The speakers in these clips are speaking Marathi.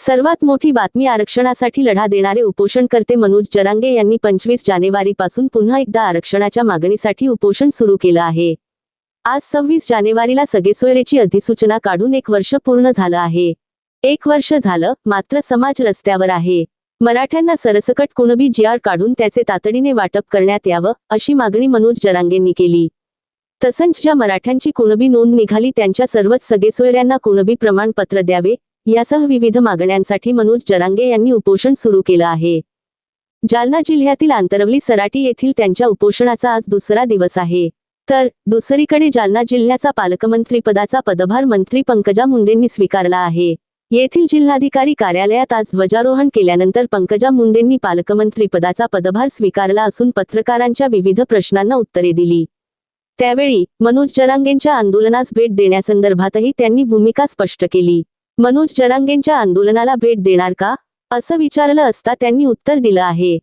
सर्वात मोठी बातमी आरक्षणासाठी लढा देणारे उपोषणकर्ते मनोज जरांगे यांनी पंचवीस जानेवारीपासून पुन्हा एकदा आरक्षणाच्या मागणीसाठी उपोषण सुरू केलं आहे. आज सव्वीस जानेवारीला सगेसोयरेची अधिसूचना काढून एक वर्ष पूर्ण झालं आहे. एक वर्ष झालं मात्र समाज रस्त्यावर आहे. मराठ्यांना सरसकट कुणबी जी आर काढून त्याचे तातडीने वाटप करण्यात यावं अशी मागणी मनोज जरांगेंनी केली. तसंच ज्या मराठ्यांची कुणबी नोंद निघाली त्यांच्या सर्वच सगेसोयऱ्यांना कुणबी प्रमाणपत्र द्यावे यासह विविध मागण्यांसाठी मनोज जरांगे यांनी उपोषण सुरू केलं आहे. जालना जिल्ह्यातील आंतरवली सराटी येथील त्यांच्या उपोषणाचा आज दुसरा दिवस आहे. तर दुसरीकडे जालना जिल्ह्याचा पालकमंत्रीपदाचा पदभार मंत्री पंकजा मुंडेंनी स्वीकारला आहे. येथील जिल्हाधिकारी कार्यालयात आज ध्वजारोहण केल्यानंतर पंकजा मुंडेंनी पालकमंत्री पदाचा पदभार स्वीकारला असून पत्रकारांच्या विविध प्रश्नांना उत्तरे दिली. त्यावेळी मनोज जरांगेंच्या आंदोलनास भेट देण्यासंदर्भातही त्यांनी भूमिका स्पष्ट केली. मनोज जरांगेंच्या आंदोलनाला भेट देणार का? असं विचारलं असता त्यांनी उत्तर दिलं आहे.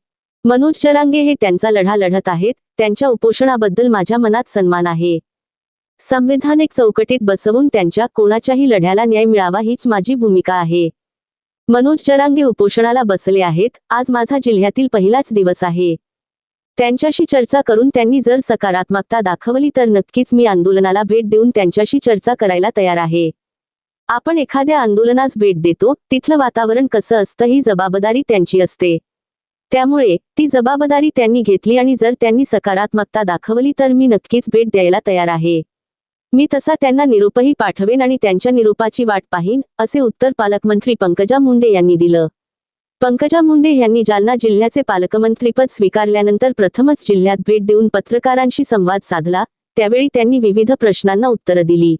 मनोज जरांगे हे त्यांचा लढा लढत आहेत त्यांच्या उपोषणाबद्दल माझ्या मनात सन्मान आहे. संविधानिक चौकटीत बसवून त्यांच्या कोणाच्याही लढ्याला न्याय मिळावा हीच माझी भूमिका आहे. मनोज जरांगे उपोषणाला बसले आहेत आज माझा जिल्ह्यातील पहिलाच दिवस आहे. त्यांच्याशी चर्चा करून त्यांनी जर सकारात्मकता दाखवली तर नक्कीच मी आंदोलनाला भेट देऊन त्यांच्याशी चर्चा करायला तयार आहे. आपण एखाद्या आंदोलनास भेट देतो तिथलं वातावरण कसं असतं ही जबाबदारी त्यांची असते. त्यामुळे ती जबाबदारी त्यांनी घेतली आणि जर त्यांनी सकारात्मकता दाखवली तर मी नक्कीच भेट द्यायला तयार आहे. मी तसा त्यांना निरोपही पाठवेन आणि त्यांच्या निरोपाची वाट पाहीन असे उत्तर पालकमंत्री पंकजा मुंडे यांनी दिलं. पंकजा मुंडे यांनी जालना जिल्ह्याचे पालकमंत्रीपद स्वीकारल्यानंतर प्रथमच जिल्ह्यात भेट देऊन पत्रकारांशी संवाद साधला त्यावेळी त्यांनी विविध प्रश्नांना उत्तरं दिली.